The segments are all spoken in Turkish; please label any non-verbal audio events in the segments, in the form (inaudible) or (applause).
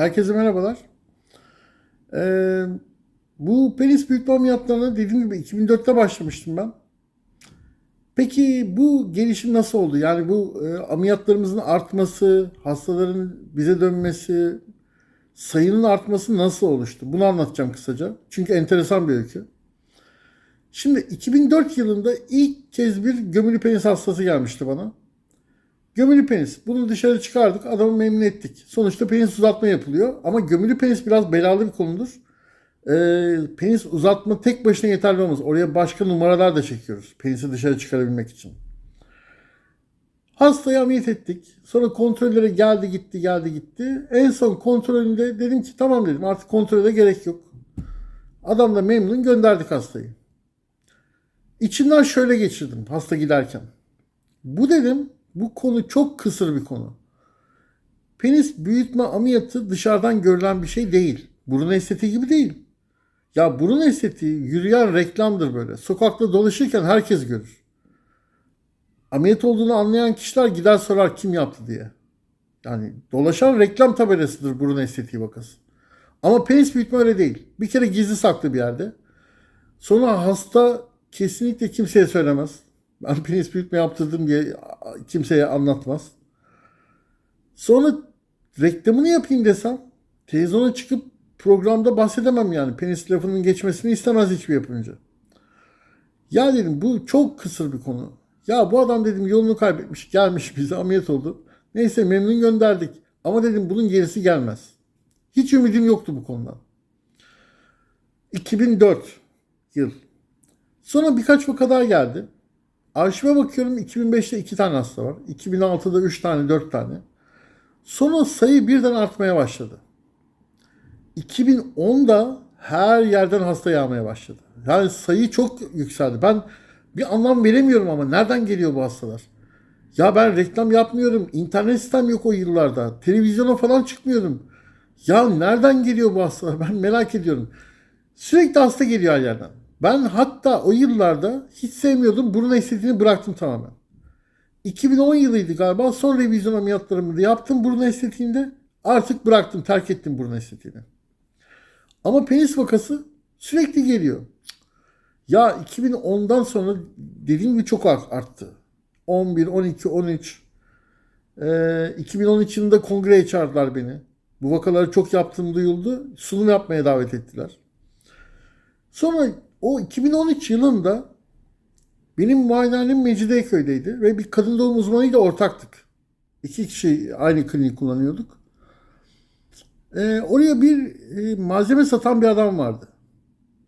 Herkese merhabalar. Ee, bu penis büyütme ameliyatlarına dediğim gibi 2004'te başlamıştım ben. Peki bu gelişim nasıl oldu? Yani bu e, ameliyatlarımızın artması, hastaların bize dönmesi, sayının artması nasıl oluştu? Bunu anlatacağım kısaca. Çünkü enteresan bir öykü. Şimdi 2004 yılında ilk kez bir gömülü penis hastası gelmişti bana. Gömülü penis. Bunu dışarı çıkardık. Adamı memnun ettik. Sonuçta penis uzatma yapılıyor. Ama gömülü penis biraz belalı bir konudur. Ee, penis uzatma tek başına yeterli olmaz. Oraya başka numaralar da çekiyoruz. Penisi dışarı çıkarabilmek için. Hastayı ameliyat ettik. Sonra kontrollere geldi gitti geldi gitti. En son kontrolünde dedim ki tamam dedim artık kontrole gerek yok. Adam da memnun gönderdik hastayı. İçimden şöyle geçirdim hasta giderken. Bu dedim bu konu çok kısır bir konu. Penis büyütme ameliyatı dışarıdan görülen bir şey değil. Burun estetiği gibi değil. Ya burun estetiği yürüyen reklamdır böyle. Sokakta dolaşırken herkes görür. Ameliyat olduğunu anlayan kişiler gider sorar kim yaptı diye. Yani dolaşan reklam tabelasıdır burun estetiği vakası. Ama penis büyütme öyle değil. Bir kere gizli saklı bir yerde. Sonra hasta kesinlikle kimseye söylemez. Ben penis büyütme yaptırdım diye kimseye anlatmaz. Sonra reklamını yapayım desem televizyona çıkıp programda bahsedemem yani. Penis lafının geçmesini istemez hiçbir yapımcı. Ya dedim bu çok kısır bir konu. Ya bu adam dedim yolunu kaybetmiş gelmiş bize ameliyat oldu. Neyse memnun gönderdik. Ama dedim bunun gerisi gelmez. Hiç ümidim yoktu bu konudan. 2004 yıl. Sonra birkaç vaka daha geldi. Arşive bakıyorum 2005'te 2 tane hasta var. 2006'da 3 tane 4 tane. Sonra sayı birden artmaya başladı. 2010'da her yerden hasta yağmaya başladı. Yani sayı çok yükseldi. Ben bir anlam veremiyorum ama nereden geliyor bu hastalar? Ya ben reklam yapmıyorum. İnternet sitem yok o yıllarda. Televizyona falan çıkmıyorum. Ya nereden geliyor bu hastalar? (laughs) Ben merak ediyorum. Sürekli hasta geliyor her yerden. Ben hatta o yıllarda hiç sevmiyordum. Burun estetiğini bıraktım tamamen. 2010 yılıydı galiba. Son revizyon ameliyatlarımı da yaptım burun estetiğinde. Artık bıraktım, terk ettim burun estetiğini. Ama penis vakası sürekli geliyor. Ya 2010'dan sonra dediğim gibi çok arttı. 11, 12, 13. Ee, 2013 yılında kongreye çağırdılar beni. Bu vakaları çok yaptığım duyuldu. Sunum yapmaya davet ettiler. Sonra o 2013 yılında benim muayenehanem Mecidiyeköy'deydi ve bir kadın doğum uzmanıyla ortaktık. İki kişi aynı kliniği kullanıyorduk. Ee, oraya bir e, malzeme satan bir adam vardı.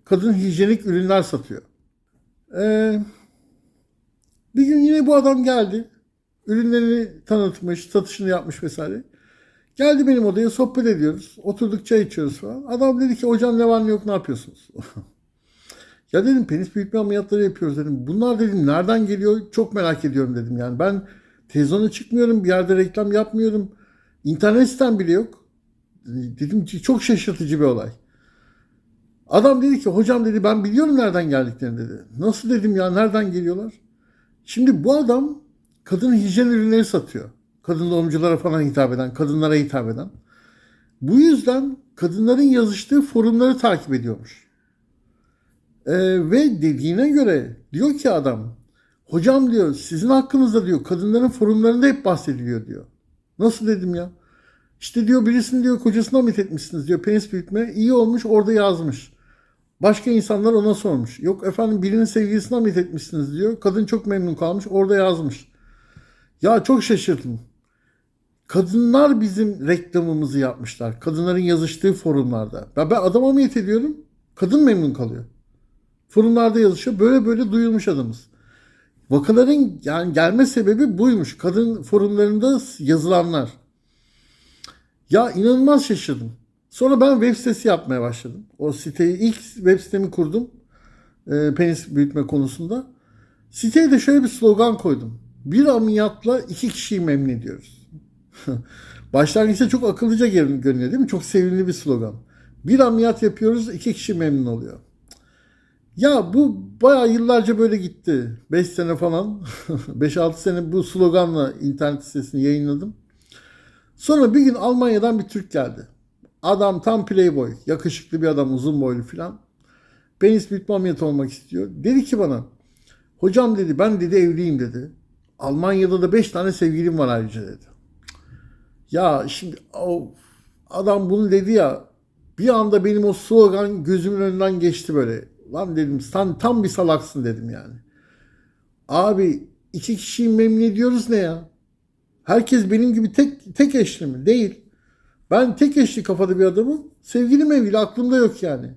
Kadın hijyenik ürünler satıyor. Ee, bir gün yine bu adam geldi. Ürünlerini tanıtmış, satışını yapmış vesaire. Geldi benim odaya sohbet ediyoruz. Oturduk çay içiyoruz falan. Adam dedi ki hocam ne var ne yok ne yapıyorsunuz? (laughs) ya dedim penis büyütme ameliyatları yapıyoruz dedim. Bunlar dedim nereden geliyor çok merak ediyorum dedim. Yani ben televizyona çıkmıyorum bir yerde reklam yapmıyorum. İnternet sitem bile yok. Dedim çok şaşırtıcı bir olay. Adam dedi ki hocam dedi ben biliyorum nereden geldiklerini dedi. Nasıl dedim ya nereden geliyorlar? Şimdi bu adam kadın hijyen ürünleri satıyor. Kadın doğumculara falan hitap eden, kadınlara hitap eden. Bu yüzden kadınların yazıştığı forumları takip ediyormuş. Ee, ve dediğine göre diyor ki adam, hocam diyor sizin hakkınızda diyor kadınların forumlarında hep bahsediliyor diyor. Nasıl dedim ya? İşte diyor birisini diyor kocasına ameliyat etmişsiniz diyor penis büyütme. iyi olmuş orada yazmış. Başka insanlar ona sormuş. Yok efendim birinin sevgilisine ameliyat etmişsiniz diyor. Kadın çok memnun kalmış orada yazmış. Ya çok şaşırdım. Kadınlar bizim reklamımızı yapmışlar. Kadınların yazıştığı forumlarda. Ya ben adam ameliyat ediyorum. Kadın memnun kalıyor. Forumlarda yazışıyor. Böyle böyle duyulmuş adamız. Vakaların yani gelme sebebi buymuş. Kadın forumlarında yazılanlar. Ya inanılmaz şaşırdım. Sonra ben web sitesi yapmaya başladım. O siteyi ilk web sitemi kurdum. E, penis büyütme konusunda. Siteye de şöyle bir slogan koydum. Bir ameliyatla iki kişiyi memnun ediyoruz. (laughs) Başlangıçta çok akıllıca görünüyor değil mi? Çok sevimli bir slogan. Bir ameliyat yapıyoruz, iki kişi memnun oluyor. Ya bu bayağı yıllarca böyle gitti. 5 sene falan, (laughs) 5-6 sene bu sloganla internet sitesini yayınladım. Sonra bir gün Almanya'dan bir Türk geldi. Adam tam playboy. Yakışıklı bir adam uzun boylu filan. Penis büyütme olmak istiyor. Dedi ki bana hocam dedi ben dedi evliyim dedi. Almanya'da da 5 tane sevgilim var ayrıca dedi. Ya şimdi o adam bunu dedi ya bir anda benim o slogan gözümün önünden geçti böyle. Lan dedim sen tam bir salaksın dedim yani. Abi iki kişiyi memnun ediyoruz ne ya? Herkes benim gibi tek tek eşli mi? Değil. Ben tek eşli kafada bir adamım. Sevgili mevgili aklımda yok yani.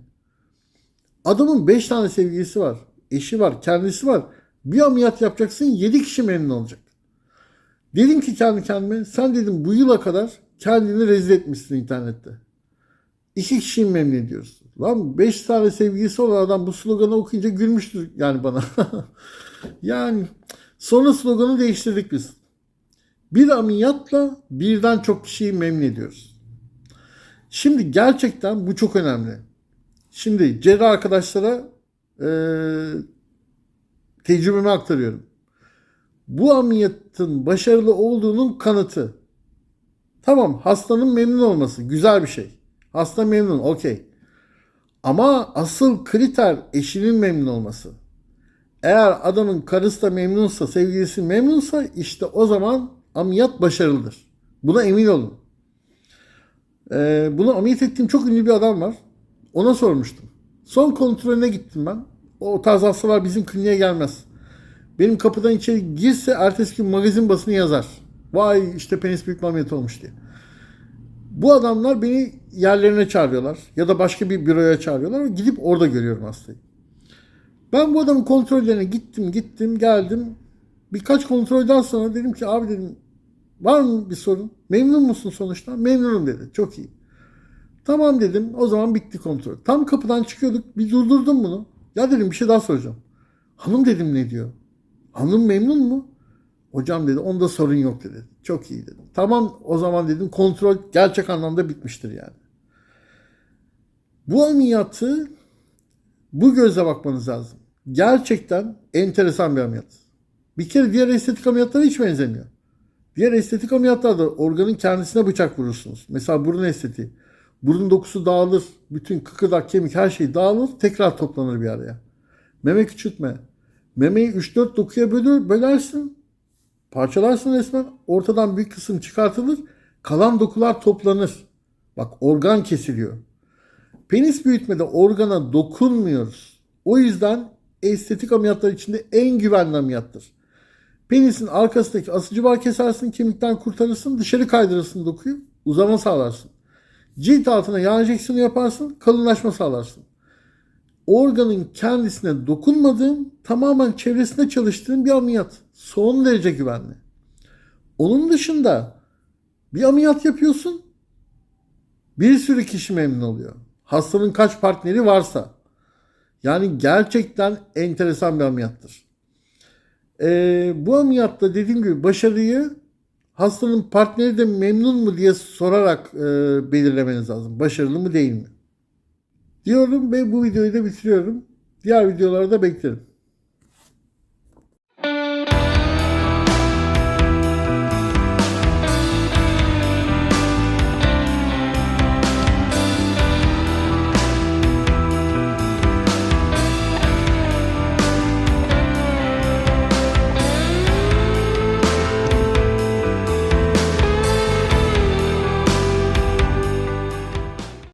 Adamın beş tane sevgilisi var. Eşi var. Kendisi var. Bir ameliyat yapacaksın. Yedi kişi memnun olacak. Dedim ki kendi kendime sen dedim bu yıla kadar kendini rezil etmişsin internette. İki kişiyi memnun ediyoruz. Lan beş tane sevgilisi olan adam bu sloganı okuyunca gülmüştür yani bana. (laughs) yani sonra sloganı değiştirdik biz. Bir ameliyatla birden çok kişiyi memnun ediyoruz. Şimdi gerçekten bu çok önemli. Şimdi cerrah arkadaşlara e, tecrübemi aktarıyorum. Bu ameliyatın başarılı olduğunun kanıtı. Tamam hastanın memnun olması güzel bir şey. Hasta memnun okey. Ama asıl kriter eşinin memnun olması. Eğer adamın karısı da memnunsa, sevgilisi memnunsa işte o zaman ameliyat başarılıdır. Buna emin olun. Ee, bunu ameliyat ettiğim çok ünlü bir adam var. Ona sormuştum. Son kontrolüne gittim ben. O tarz hastalar bizim kliniğe gelmez. Benim kapıdan içeri girse ertesi gün magazin basını yazar. Vay işte penis büyük ameliyatı olmuş diye. Bu adamlar beni yerlerine çağırıyorlar ya da başka bir büroya çağırıyorlar. Gidip orada görüyorum hastayı. Ben bu adamın kontrollerine gittim gittim geldim. Birkaç kontrolden sonra dedim ki abi dedim var mı bir sorun? Memnun musun sonuçta? Memnunum dedi. Çok iyi. Tamam dedim. O zaman bitti kontrol. Tam kapıdan çıkıyorduk. Bir durdurdum bunu. Ya dedim bir şey daha soracağım. Hanım dedim ne diyor? Hanım memnun mu? Hocam dedi onda sorun yok dedi. Çok iyi dedim. Tamam o zaman dedim kontrol gerçek anlamda bitmiştir yani. Bu ameliyatı bu gözle bakmanız lazım. Gerçekten enteresan bir ameliyat. Bir kere diğer estetik ameliyatlara hiç benzemiyor. Diğer estetik ameliyatlarda organın kendisine bıçak vurursunuz. Mesela burun estetiği. Burun dokusu dağılır. Bütün kıkırdak, kemik her şey dağılır. Tekrar toplanır bir araya. Meme küçültme. Memeyi 3-4 dokuya bölür, bölersin. Parçalarsın resmen. Ortadan bir kısım çıkartılır. Kalan dokular toplanır. Bak organ kesiliyor. Penis büyütmede organa dokunmuyoruz. O yüzden estetik ameliyatlar içinde en güvenli ameliyattır. Penisin arkasındaki asıcı bağ kesersin, kemikten kurtarırsın, dışarı kaydırırsın dokuyu, uzama sağlarsın. Cilt altına yağ enjeksiyonu yaparsın, kalınlaşma sağlarsın. Organın kendisine dokunmadığın, tamamen çevresinde çalıştığın bir ameliyat. Son derece güvenli. Onun dışında bir ameliyat yapıyorsun, bir sürü kişi memnun oluyor. Hastanın kaç partneri varsa. Yani gerçekten enteresan bir ameliyattır. Ee, bu ameliyatta dediğim gibi başarıyı hastanın partneri de memnun mu diye sorarak e, belirlemeniz lazım. Başarılı mı değil mi? Diyorum ve bu videoyu da bitiriyorum. Diğer videolarda beklerim.